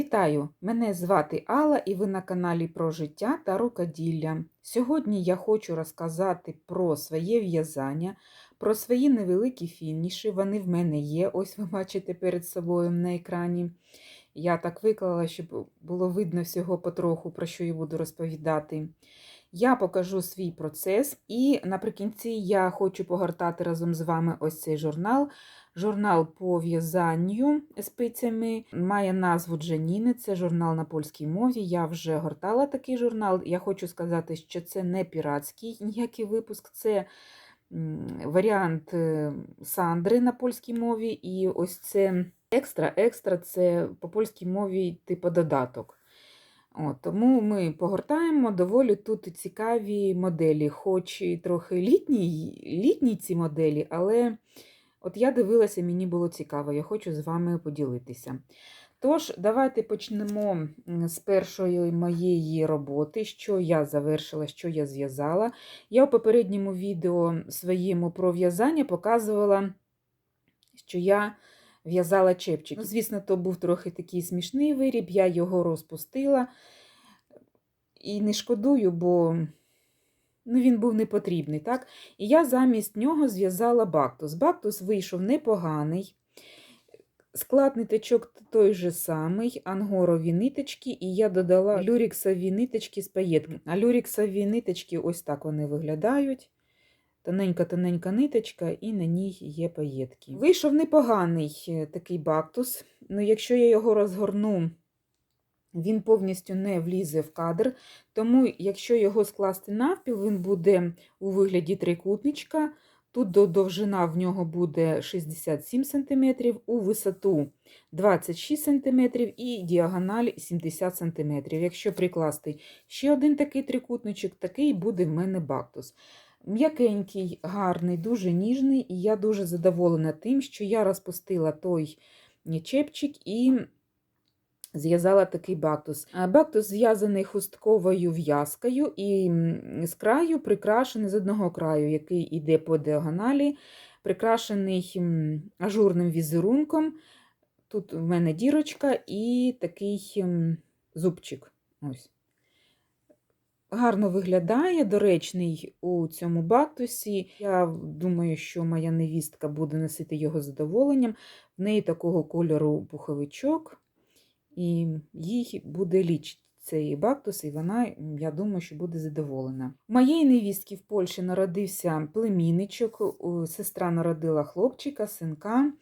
Вітаю! Мене звати Алла і ви на каналі про життя та рукоділля. Сьогодні я хочу розказати про своє в'язання, про свої невеликі фініші. Вони в мене є, ось ви бачите перед собою на екрані. Я так виклала, щоб було видно всього потроху, про що я буду розповідати. Я покажу свій процес, і наприкінці я хочу погортати разом з вами ось цей журнал. Журнал по в'язанню спицями має назву Джаніни. Це журнал на польській мові. Я вже гортала такий журнал. Я хочу сказати, що це не піратський ніякий випуск, це варіант е, Сандри на польській мові. І ось це екстра-екстра це по польській мові типу додаток. От, Тому ми погортаємо доволі тут цікаві моделі, хоч і трохи літні, літні ці моделі, але. От я дивилася, мені було цікаво, я хочу з вами поділитися. Тож, давайте почнемо з першої моєї роботи, що я завершила, що я зв'язала. Я у попередньому відео своєму про в'язання показувала, що я в'язала чепчик. Ну, Звісно, то був трохи такий смішний виріб, я його розпустила і не шкодую, бо ну, він був непотрібний. так? І я замість нього зв'язала бактус. Бактус вийшов непоганий. Склад ниточок той же самий, ангорові ниточки, і я додала люріксові ниточки з паєтки. А люріксові ниточки ось так вони виглядають. Тоненька-тоненька ниточка, і на ній є паєтки. Вийшов непоганий е, такий бактус. Ну, Якщо я його розгорну він повністю не влізе в кадр, тому, якщо його скласти навпіл, він буде у вигляді трикутничка. Тут довжина в нього буде 67 см, у висоту 26 см і діагональ 70 см. Якщо прикласти ще один такий трикутничок, такий буде в мене бактус. М'якенький, гарний, дуже ніжний, і я дуже задоволена тим, що я розпустила той чепчик і Зв'язала такий бактус. Бактус зв'язаний хустковою в'язкою і з краю прикрашений з одного краю, який йде по діагоналі, прикрашений ажурним візерунком. Тут в мене дірочка і такий зубчик. Ось. Гарно виглядає, доречний у цьому бактусі. Я думаю, що моя невістка буде носити його задоволенням. В неї такого кольору пуховичок і їй буде ліч цей бактус, і вона, я думаю, що буде задоволена. У моєї невістки в Польщі народився племінничок, сестра народила хлопчика, синка.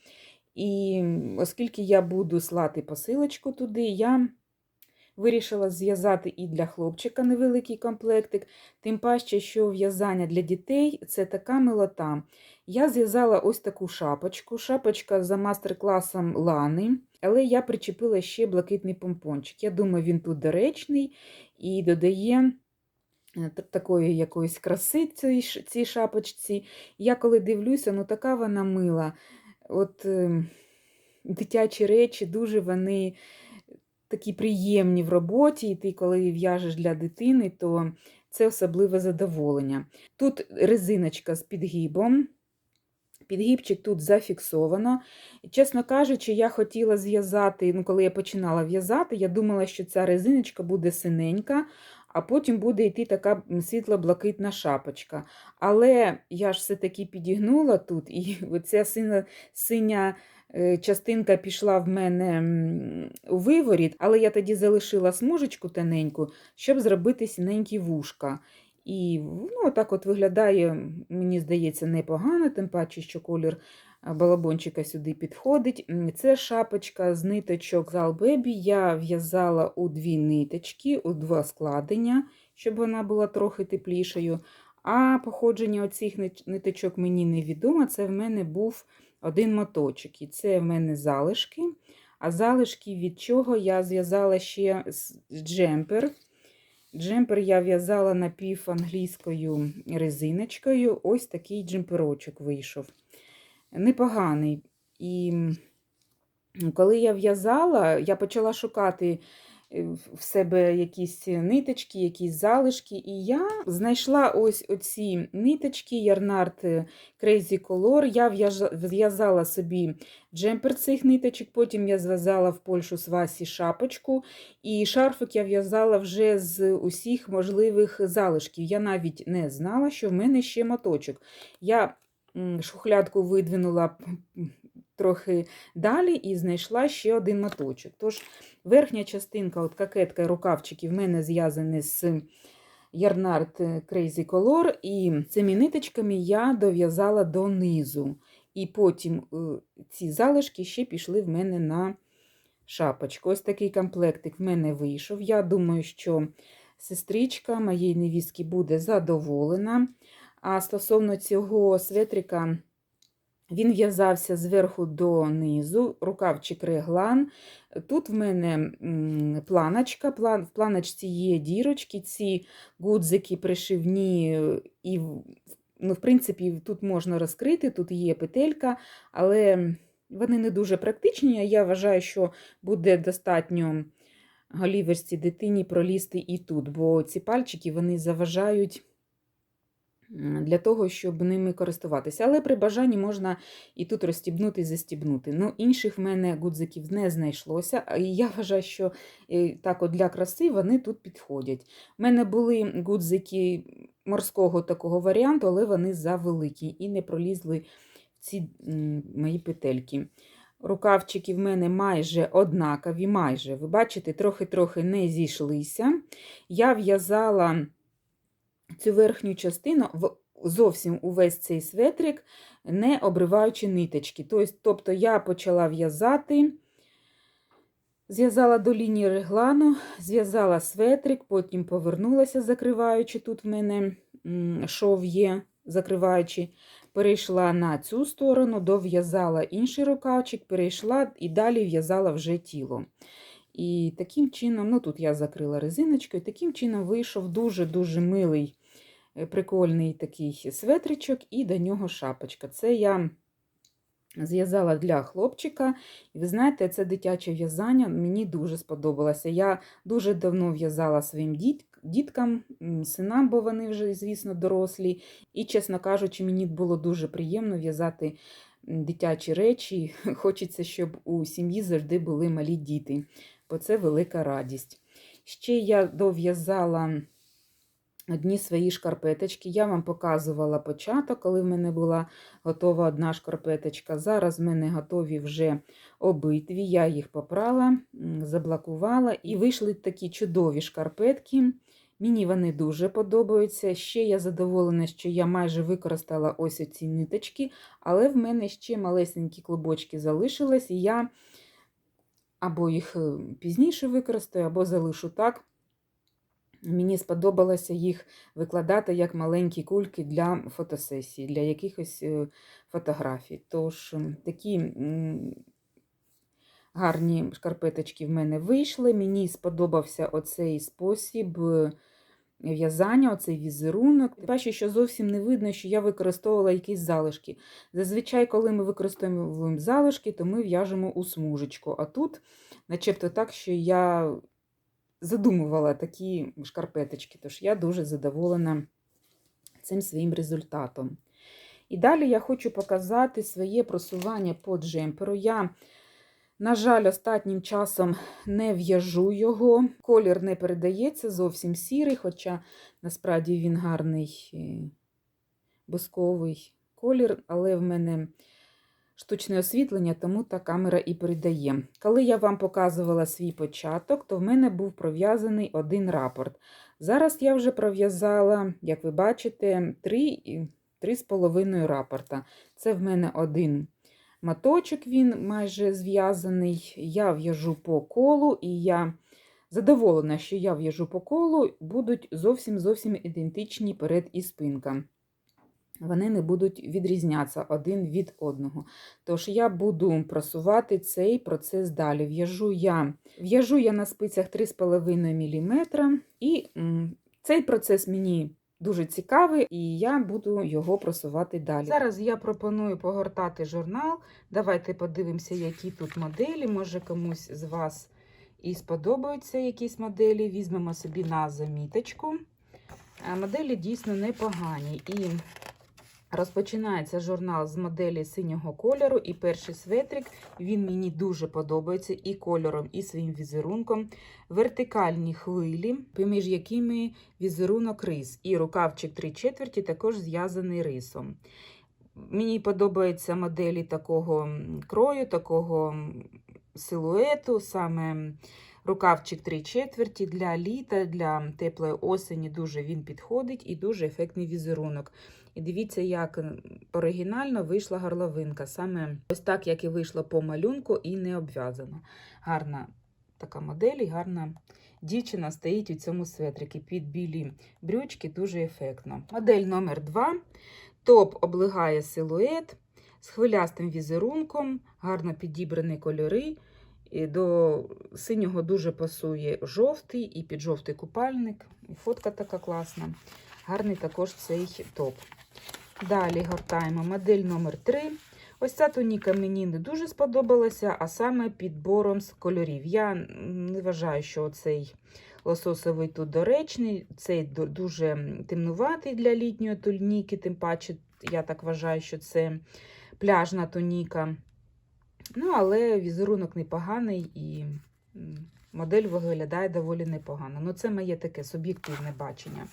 І оскільки я буду слати посилочку туди, я вирішила зв'язати і для хлопчика невеликий комплектик, тим паче, що в'язання для дітей це така милота. Я зв'язала ось таку шапочку, шапочка за мастер-класом Лани. Але я причепила ще блакитний помпончик. Я думаю, він тут доречний і додає е, такої якоїсь краси цій, цій шапочці. Я коли дивлюся, ну така вона мила. От е, Дитячі речі, дуже вони такі приємні в роботі, і ти, коли в'яжеш для дитини, то це особливе задоволення. Тут резиночка з підгибом. Підгібчик тут зафіксовано. Чесно кажучи, я хотіла зв'язати, ну, коли я починала в'язати, я думала, що ця резиночка буде синенька, а потім буде йти така світло-блакитна шапочка. Але я ж все-таки підігнула тут, і ця синя, синя частинка пішла в мене у виворіт, але я тоді залишила смужечку тоненьку, щоб зробити синенькі вушка. І ну, так от виглядає, мені здається, непогано, тим паче, що колір балабончика сюди підходить. Це шапочка з ниточок Залбебі. Я в'язала у дві ниточки, у два складення, щоб вона була трохи теплішою. А походження оцих ниточок мені невідомо. Це в мене був один моточок. І це в мене залишки. А залишки від чого я зв'язала ще джемпер. Джемпер я в'язала напіванглійською резиночкою. Ось такий джемперочок вийшов. Непоганий. І коли я в'язала, я почала шукати в- себе якісь ниточки, якісь залишки. І я знайшла ось оці ниточки Ярнард Crazy Color. Я в'язала собі джемпер цих ниточок, потім я зв'язала в Польщу свасі шапочку, і шарфик я в'язала вже з усіх можливих залишків. Я навіть не знала, що в мене ще моточок. Я шухлядку видвинула трохи далі і знайшла ще один моточок. Тож верхня частинка, от кокетка рукавчики в мене зв'язані з Ярнард Crazy Color, і цими ниточками я дов'язала донизу. І потім е, ці залишки ще пішли в мене на шапочку. Ось такий комплектик в мене вийшов. Я думаю, що сестричка моєї невістки буде задоволена. А стосовно цього светрика, він в'язався зверху до низу, рукавчик реглан. Тут в мене планочка, план, в планочці є дірочки, ці гудзики пришивні, і, ну, в принципі, тут можна розкрити, тут є петелька, але вони не дуже практичні. а Я вважаю, що буде достатньо голіверській дитині пролізти і тут, бо ці пальчики вони заважають для того, щоб ними користуватися. Але при бажанні можна і тут розстібнути і застібнути. Ну, інших в мене гудзиків не знайшлося, і я вважаю, що е, так от для краси вони тут підходять. У мене були гудзики морського такого варіанту, але вони завеликі і не пролізли в ці мої петельки. Рукавчики в мене майже однакові, майже. Ви бачите, трохи-трохи не зійшлися. Я в'язала цю верхню частину в зовсім увесь цей светрик, не обриваючи ниточки. Тобто, я почала в'язати, зв'язала до лінії реглану, зв'язала светрик, потім повернулася, закриваючи тут в мене шов є, закриваючи. Перейшла на цю сторону, дов'язала інший рукавчик, перейшла і далі в'язала вже тіло. І таким чином, ну тут я закрила резиночкою, таким чином вийшов дуже-дуже милий, е, прикольний такий светричок, і до нього шапочка. Це я зв'язала для хлопчика. І ви знаєте, це дитяче в'язання мені дуже сподобалося. Я дуже давно в'язала своїм діт- діткам, синам, бо вони вже, звісно, дорослі. І, чесно кажучи, мені було дуже приємно в'язати дитячі речі. Хочеться, щоб у сім'ї завжди були малі діти, бо це велика радість. Ще я дов'язала одні свої шкарпеточки. Я вам показувала початок, коли в мене була готова одна шкарпеточка. Зараз в мене готові вже обидві. Я їх попрала, заблокувала і вийшли такі чудові шкарпетки. Мені вони дуже подобаються. Ще я задоволена, що я майже використала ось оці ниточки, але в мене ще малесенькі клубочки залишились, і я або їх е, пізніше використаю, або залишу так. Мені сподобалося їх викладати як маленькі кульки для фотосесії, для якихось е, фотографій. Тож такі гарні шкарпеточки в мене вийшли. Мені сподобався оцей спосіб е, в'язання, оцей візерунок. Тим паче, що зовсім не видно, що я використовувала якісь залишки. Зазвичай, коли ми використовуємо залишки, то ми в'яжемо у смужечку. А тут, начебто так, що я задумувала такі шкарпеточки, тож я дуже задоволена цим своїм результатом. І далі я хочу показати своє просування по джемперу. Я, на жаль, останнім часом не в'яжу його. Колір не передається, зовсім сірий, хоча насправді він гарний е, бусковий колір, але в мене штучне освітлення, тому та камера і передає. Коли я вам показувала свій початок, то в мене був пров'язаний один рапорт. Зараз я вже пров'язала, як ви бачите, три, і- три з половиною рапорта. Це в мене один моточок, він майже зв'язаний. Я в'яжу по колу, і я задоволена, що я в'яжу по колу, будуть зовсім зовсім ідентичні перед і спинка вони не будуть відрізнятися один від одного. Тож я буду просувати цей процес далі. В'яжу я в'яжу я на спицях 3,5 мм, і цей процес мені дуже цікавий, і я буду його просувати далі. Зараз я пропоную погортати журнал. Давайте подивимося, які тут моделі. Може комусь з вас і сподобаються якісь моделі, візьмемо собі на заміточку. Моделі дійсно непогані. І розпочинається журнал з моделі синього кольору. І перший светрик він мені дуже подобається і кольором, і своїм візерунком. Вертикальні хвилі, поміж якими візерунок рис. І рукавчик 3 четверті також зв'язаний рисом. Мені подобаються моделі такого крою, такого силуету, саме рукавчик 3 четверті для літа, для теплої осені дуже він підходить і дуже ефектний візерунок. І дивіться, як оригінально вийшла горловинка. Саме ось так, як і вийшло по малюнку, і не обв'язано. Гарна така модель і гарна дівчина стоїть у цьому светрикі під білі брючки, дуже ефектно. Модель номер 2 Топ облегає силует з хвилястим візерунком, гарно підібрані кольори. До синього дуже пасує жовтий і під жовтий купальник. Фотка така класна. Гарний також цей топ. Далі гортаємо модель номер 3 Ось ця туніка мені не дуже сподобалася, а саме підбором з кольорів. Я не вважаю, що цей лососовий тут доречний, цей дуже темнуватий для літньої туніки, тим паче, я так вважаю, що це пляжна туніка. Ну, але візерунок непоганий і модель виглядає доволі непогано. Ну, це моє таке суб'єктивне бачення.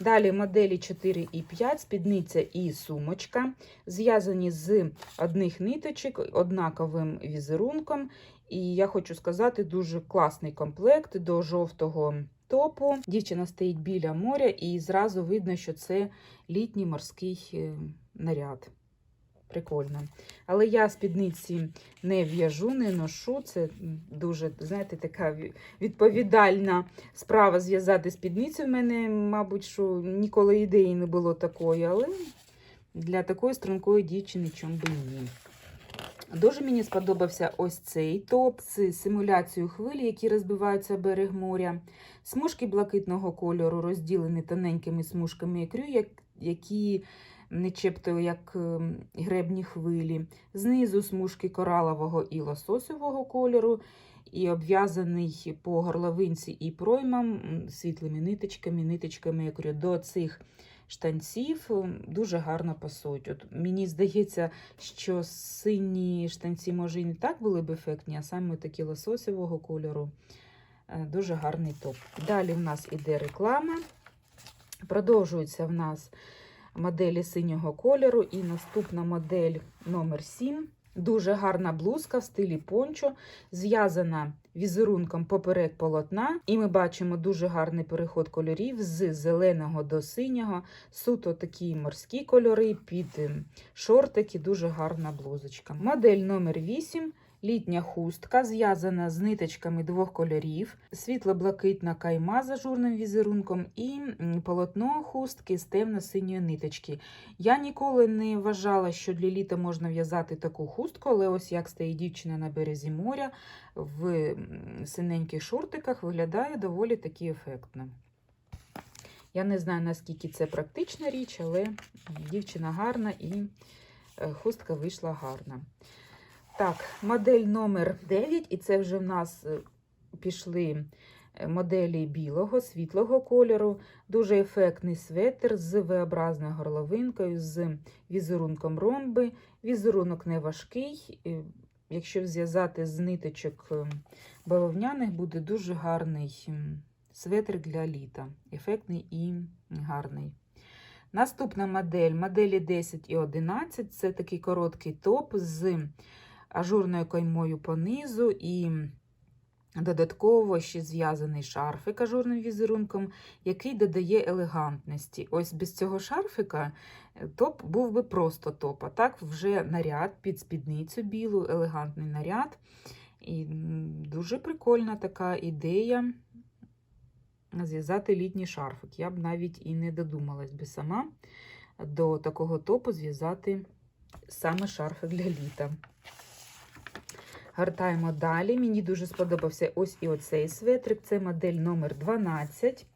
Далі моделі 4 і 5, спідниця і сумочка, зв'язані з одних ниточок, однаковим візерунком. І я хочу сказати, дуже класний комплект до жовтого топу. Дівчина стоїть біля моря, і зразу видно, що це літній морський е, наряд. Прикольно. Але я спідниці не в'яжу, не ношу. Це дуже, знаєте, така відповідальна справа зв'язати спідницю. В мене, мабуть, що ніколи ідеї не було такої, але для такої стрункої дівчини чом би ні. Дуже мені сподобався ось цей топ з симуляцією хвилі, які розбиваються берег моря. Смужки блакитного кольору розділені тоненькими смужками ікрю, які начебто як ем, гребні хвилі. Знизу смужки коралового і лососового кольору, і обв'язаний по горловинці і проймам світлими ниточками, ниточками ікрю. До цих штанців ем, дуже гарно пасують. От мені здається, що сині штанці, може, і не так були б ефектні, а саме такі лососового кольору. Е, Дуже гарний топ. Далі в нас іде реклама. Продовжуються в нас моделі синього кольору. І наступна модель номер 7. Дуже гарна блузка в стилі пончо, зв'язана візерунком поперек полотна. І ми бачимо дуже гарний переход кольорів з зеленого до синього. Суто такі морські кольори під ем, шортики, дуже гарна блузочка. Модель номер 8. Літня хустка зв'язана з ниточками двох кольорів, світло-блакитна кайма з ажурним візерунком і полотно хустки з темно-синьої ниточки. Я ніколи не вважала, що для літа можна в'язати таку хустку, але ось як стоїть дівчина на березі моря в синеньких шортиках, виглядає доволі таки ефектно. Я не знаю, наскільки це практична річ, але дівчина гарна і е, хустка вийшла гарна. Так, модель номер 9, і це вже в нас е, пішли е, моделі білого, світлого кольору, дуже ефектний светр з V-образною горловинкою, з візерунком ромби. Візерунок не важкий. е, Якщо зв'язати з ниточок бавовняних, буде дуже гарний светр для літа. Ефектний і гарний. Наступна модель моделі 10 і 11 це такий короткий топ з ажурною каймою по низу і додатково ще зв'язаний шарфик ажурним візерунком, який додає елегантності. Ось без цього шарфика е, топ був би просто топ. А так вже наряд під спідницю білу, елегантний наряд. І дуже прикольна така ідея зв'язати літній шарфик. Я б навіть і не додумалась би сама до такого топу зв'язати саме шарфик для літа. Гартаємо далі. Мені дуже сподобався ось і оцей светрик. Це модель номер 12.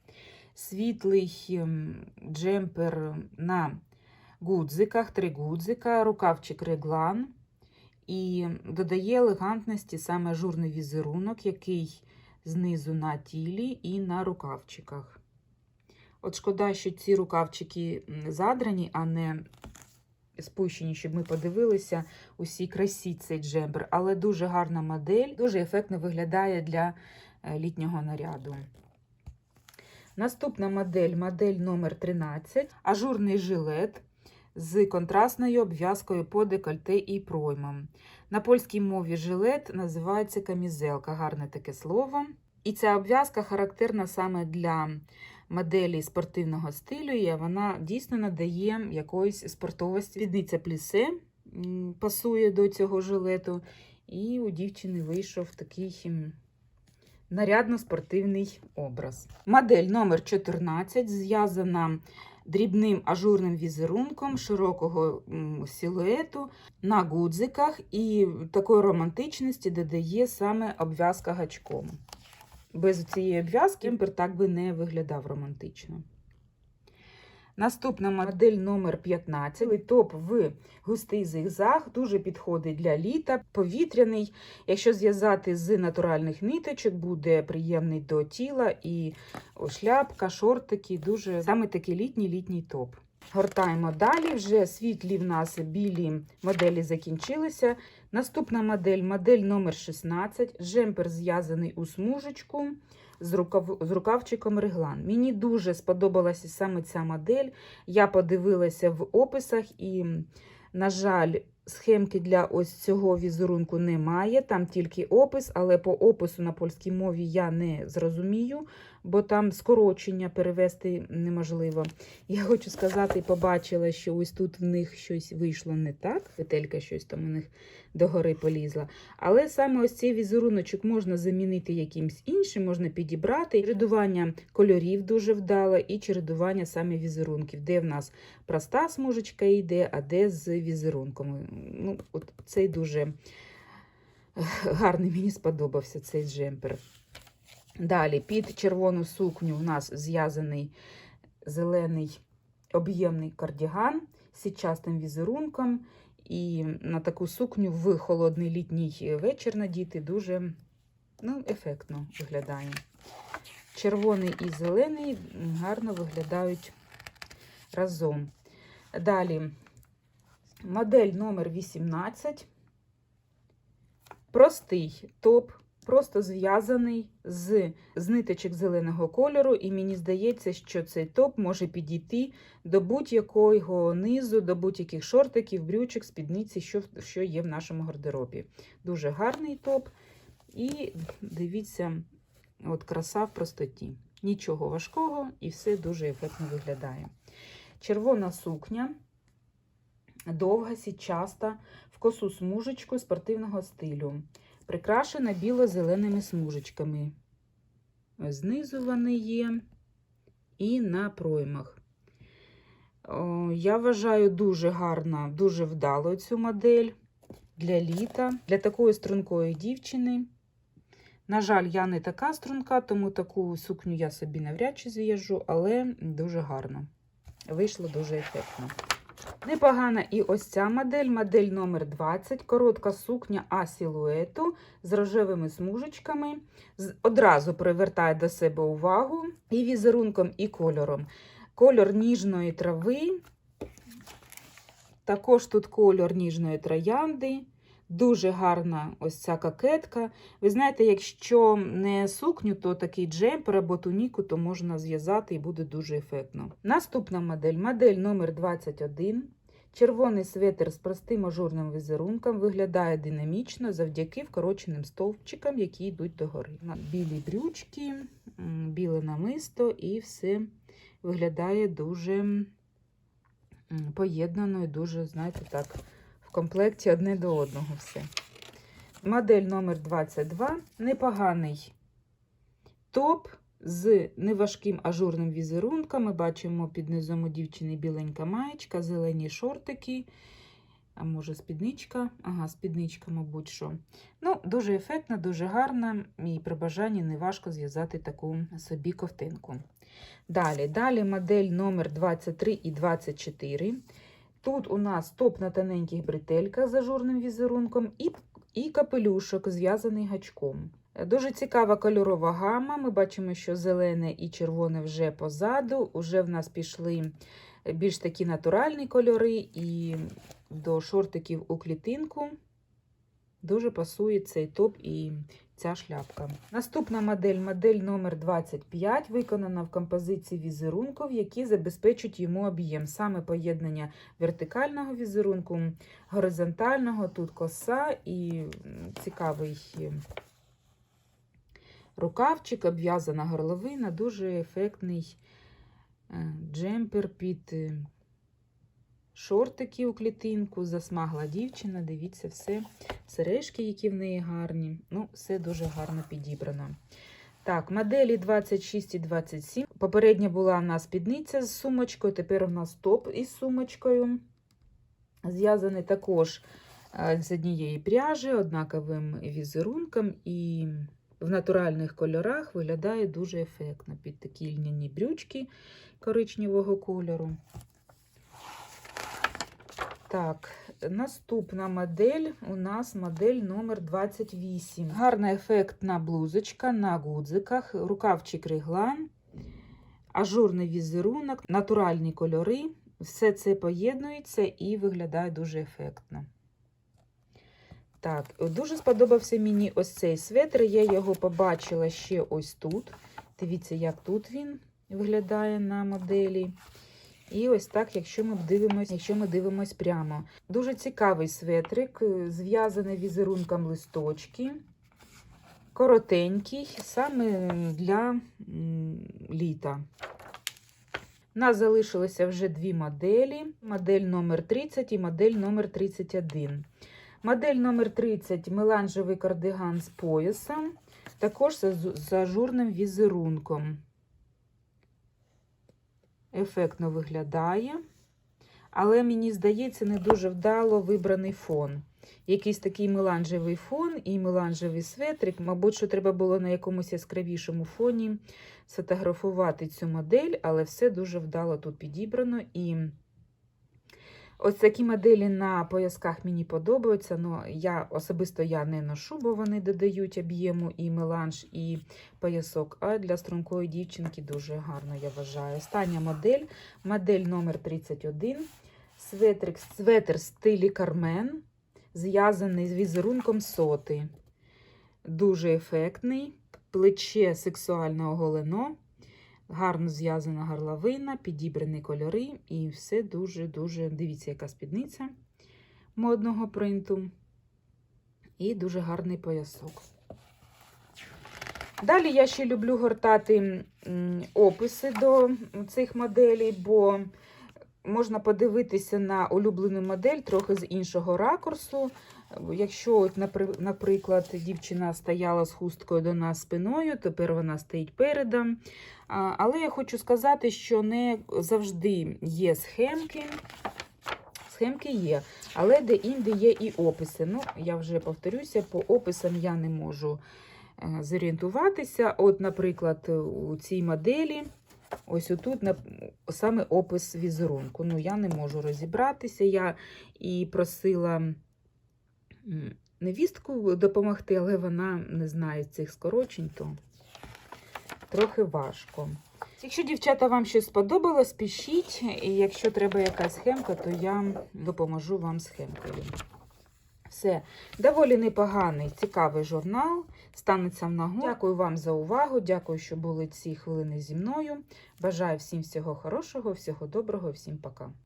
Світлий ем, джемпер на гудзиках, три гудзика, рукавчик реглан. і додає елегантності саме ажурний візерунок, який знизу на тілі і на рукавчиках. От шкода, що ці рукавчики задрані, а не спущені, щоб ми подивилися усій красі цей джембер. Але дуже гарна модель, дуже ефектно виглядає для е, літнього наряду. Наступна модель модель номер 13 ажурний жилет з контрастною обв'язкою по декольте і проймам. На польській мові жилет називається камізелка, гарне таке слово. І ця обв'язка характерна саме для моделі спортивного стилю, і вона дійсно надає якоїсь спортовості. Спідниця плісе пасує до цього жилету, і у дівчини вийшов такий нарядно-спортивний образ. Модель номер 14 зв'язана дрібним ажурним візерунком широкого силуету на гудзиках, і такої романтичності додає саме обв'язка гачком. Без цієї обв'язки кемпер так би не виглядав романтично. Наступна модель номер 15 топ в густий зигзаг, дуже підходить для літа, повітряний. Якщо зв'язати з натуральних ниточок, буде приємний до тіла і шляпка, шортики, дуже саме такий літній літній топ. Гортаємо далі. Вже світлі в нас білі моделі закінчилися. Наступна модель модель номер 16 Жемпер зв'язаний у смужечку з, рукав... з рукавчиком реглан. Мені дуже сподобалася саме ця модель. Я подивилася в описах і, на жаль, схемки для ось цього візерунку немає. Там тільки опис, але по опису на польській мові я не зрозумію, бо там скорочення перевести неможливо. Я хочу сказати, побачила, що ось тут в них щось вийшло не так. Петелька щось там у них догори полізла. Але саме ось цей візеруночок можна замінити якимсь іншим, можна підібрати. Чередування кольорів дуже вдало, і чередування саме візерунків, де в нас проста смужечка йде, а де з візерунком. Ну, от Цей дуже гарний, мені сподобався цей джемпер. Далі під червону сукню в нас зв'язаний зелений об'ємний кардіган з сітчастим візерунком. І на таку сукню в холодний літній вечір надіти дуже ну, ефектно виглядає. Червоний і зелений гарно виглядають разом. Далі модель номер 18. Простий топ, просто зв'язаний з, з ниточок зеленого кольору, і мені здається, що цей топ може підійти до будь-якого низу, до будь-яких шортиків, брючок, спідниці, що, що є в нашому гардеробі. Дуже гарний топ. І дивіться, от краса в простоті. Нічого важкого, і все дуже ефектно виглядає. Червона сукня, довга, січаста, в косу смужечку спортивного стилю. Прикрашена біло-зеленими смужечками. Знизу вони є і на проймах. Я вважаю дуже гарна, дуже вдало цю модель для літа, для такої стрункої дівчини. На жаль, я не така струнка, тому таку сукню я собі навряд чи зв'яжу, але дуже гарно. Вийшло дуже ефектно. Непогана і ось ця модель, модель номер 20 коротка сукня А силуету з рожевими смужечками. Одразу привертає до себе увагу і візерунком, і кольором. Кольор ніжної трави. Також тут кольор ніжної троянди. Дуже гарна ось ця кокетка. Ви знаєте, якщо не сукню, то такий джемпер або туніку, то можна зв'язати і буде дуже ефектно. Наступна модель модель номер 21. Червоний светр з простим ажурним візерунком виглядає динамічно завдяки вкороченим стовпчикам, які йдуть догори. Білі брючки, біле намисто, і все виглядає дуже поєднано і дуже, знаєте, так, комплекті одне до одного все. Модель номер 22 непоганий топ з неважким ажурним візерунком. Ми бачимо під низом у дівчини біленька маєчка, зелені шортики. А може, спідничка? Ага, спідничка, мабуть, що. Ну, дуже ефектна, дуже гарна, і при бажанні неважко зв'язати таку собі ковтинку. Далі, далі модель номер 23 і 24. Тут у нас топ на тоненьких бретельках з ажурним візерунком і, і капелюшок, зв'язаний гачком. Дуже цікава кольорова гама. Ми бачимо, що зелене і червоне вже позаду. Уже в нас пішли більш такі натуральні кольори, і до шортиків у клітинку дуже пасує цей топ і ця шляпка. Наступна модель модель номер 25 виконана в композиції візерунків, які забезпечують йому об'єм. Саме поєднання вертикального візерунку, горизонтального, тут коса і цікавий рукавчик, обв'язана горловина, дуже ефектний джемпер під шортики у клітинку, засмагла дівчина. Дивіться, все, сережки, які в неї гарні. Ну, все дуже гарно підібрано. Так, моделі 26 і 27. Попередня була у нас спідниця з сумочкою, тепер у нас топ із сумочкою. Зв'язаний також з однієї пряжі, однаковим візерунком і в натуральних кольорах виглядає дуже ефектно. Під такі льняні брючки коричневого кольору. Так, наступна модель у нас модель номер 28. Гарна ефектна блузочка на гудзиках, рукавчик реглан, ажурний візерунок, натуральні кольори. Все це поєднується і виглядає дуже ефектно. Так, дуже сподобався мені ось цей светр. Я його побачила ще ось тут. Дивіться, як тут він виглядає на моделі. І ось так, якщо ми дивимось, якщо ми дивимось прямо. Дуже цікавий светрик, зв'язаний візерунком листочки. Коротенький, саме для літа. У нас залишилося вже дві моделі: модель номер 30 і модель номер 31. Модель номер 30 меланжевий кардиган з поясом, також з ажурним візерунком. Ефектно виглядає, але мені здається, не дуже вдало вибраний фон. Якийсь такий меланжевий фон і меланжевий светрик. Мабуть, що треба було на якомусь яскравішому фоні сфотографувати цю модель, але все дуже вдало тут підібрано. І ось такі моделі на поясках мені подобаються. Ну, я особисто я не ношу, бо вони додають об'єму і меланж, і поясок. А для стрункої дівчинки дуже гарно, я вважаю. Остання модель, модель номер 31 Светрик, светр в стилі Кармен, зв'язаний з візерунком соти. Дуже ефектний, плече сексуально оголено. Гарно зв'язана горловина, підібрані кольори, і все дуже-дуже. Дивіться, яка спідниця модного принту. І дуже гарний поясок. Далі я ще люблю гортати описи до цих моделей, бо можна подивитися на улюблену модель трохи з іншого ракурсу. Якщо, наприклад, дівчина стояла з хусткою до нас спиною, тепер вона стоїть передом. Але я хочу сказати, що не завжди є схемки. Схемки є, але де-інде є і описи. Ну, я вже повторюся, по описам я не можу е, зорієнтуватися. От, наприклад, у цій моделі, ось отут саме опис візерунку. Ну, я не можу розібратися. Я і просила невістку допомогти, але вона не знає цих скорочень, то трохи важко. Якщо, дівчата, вам щось сподобалось, пишіть, і якщо треба якась схемка, то я допоможу вам схемкою. Все, доволі непоганий, цікавий журнал. Станеться в ногу. Дякую вам за увагу. Дякую, що були ці хвилини зі мною. Бажаю всім всього хорошого, всього доброго, всім пока.